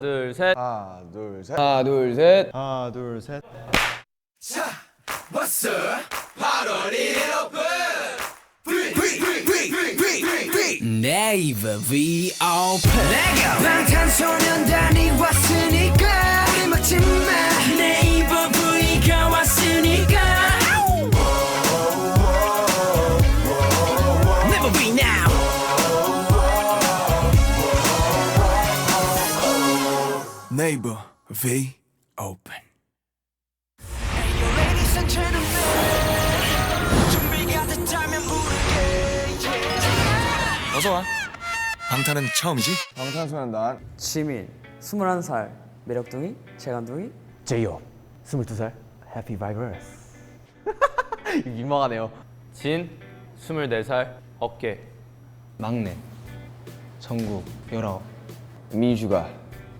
둘, 셋. 하나 둘 셋. 하나 둘 셋. 하나 둘 셋. 네이버 비오픈 내가 방탄소년단이 네이버 V 오픈 어서와. 방탄은 처음이지? 방탄소년단 지민. 21살. 매력둥이? 재간둥이? 제이홉. 22살. 해피 바이러스. 민망하네요. 진, 24살, 어깨. 막내. 정국. 19 민슈가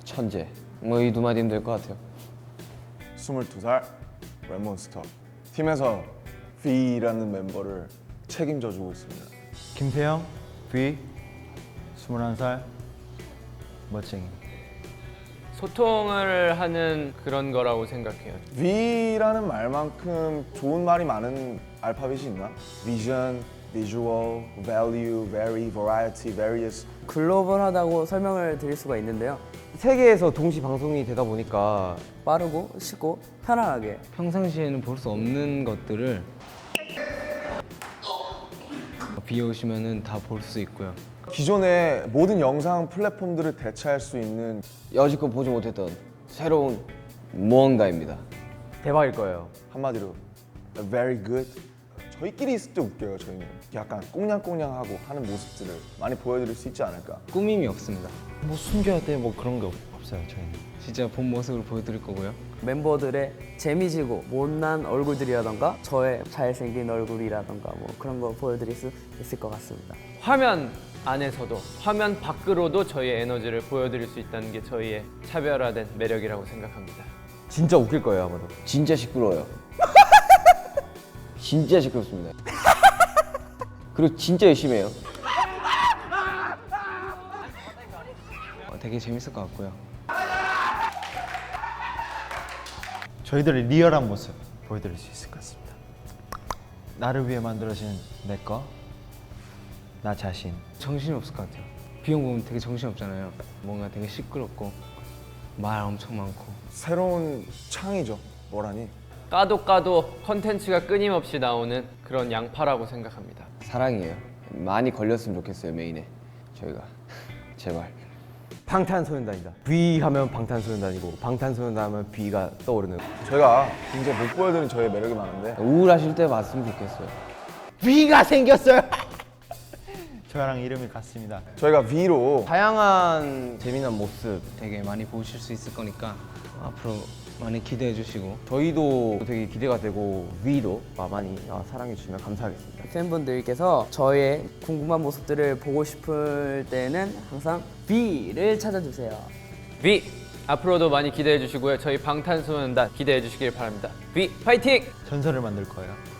천재 뭐 이 두 마디면 될 것 같아요 22살 랩몬스터 팀에서 V라는 멤버를 책임져 주고 있습니다. 김태형 V 21살 멋쟁이. 소통을 하는 그런 거라고 생각해요. V라는 말만큼 좋은 말이 많은 알파벳이 있나? Vision, Visual, Value, Vary, Variety, Various. 글로벌하다고 설명을 드릴 수가 있는데요 세계에서 동시 방송이 되다 보니까 빠르고 쉽고 편안하게 평상시에는 볼 수 없는 것들을 비 오시면은 다 볼 수 있고요. 기존의 모든 영상 플랫폼들을 대체할 수 있는 여지껏 보지 못했던 새로운 무언가입니다. 대박일 거예요. 한마디로 very good. 저희끼리 있을 때 웃겨요. 저희는 약간 꽁냥꽁냥하고 하는 모습들을 많이 보여드릴 수 있지 않을까. 꾸밈이 없습니다. 뭐 숨겨야 돼 뭐 그런 게 없- 없어요 저희는. 진짜 본 모습을 보여드릴 거고요. 멤버들의 재미지고 못난 얼굴들이라던가 저의 잘생긴 얼굴이라던가 뭐 그런 거 보여드릴 수 있을 것 같습니다 화면 안에서도 화면 밖으로도 저희의 에너지를 보여드릴 수 있다는 게 저희의 차별화된 매력이라고 생각합니다. 진짜 웃길 거예요 아마도. 진짜 시끄러워요. 진짜 시끄럽습니다. 그리고 진짜 열심히 해요. 어, 되게 재밌을 것 같고요. 저희들의 리얼한 모습 보여드릴 수 있을 것 같습니다. 나를 위해 만들어진 내 거, 나 자신. 정신이 없을 것 같아요. 비용 보면 되게 정신 없잖아요. 뭔가 되게 시끄럽고 말 엄청 많고 새로운 창이죠. 뭐라니? 까도 까도 컨텐츠가 끊임없이 나오는 그런 양파라고 생각합니다. 사랑이에요. 많이 걸렸으면 좋겠어요 메인에 저희가 제발. 방탄소년단이다. V 하면 방탄소년단이고 방탄소년단 하면 B가 떠오르는. 저희가 굉장히 못 보여드린 저희의 매력이 많은데 우울하실 때 봤으면 좋겠어요. V가 생겼어요. 저랑 이름이 같습니다. 저희가 V로 다양한 재미난 모습 되게 많이 보실 수 있을 거니까 앞으로 많이 기대해 주시고 저희도 되게 기대가 되고 V도 많이 사랑해 주시면 감사하겠습니다. 팬분들께서 저의 궁금한 모습들을 보고 싶을 때는 항상 B를 찾아주세요 V 앞으로도 많이 기대해 주시고요. 저희 방탄소년단 기대해 주시길 바랍니다. V 파이팅! 전설을 만들 거예요.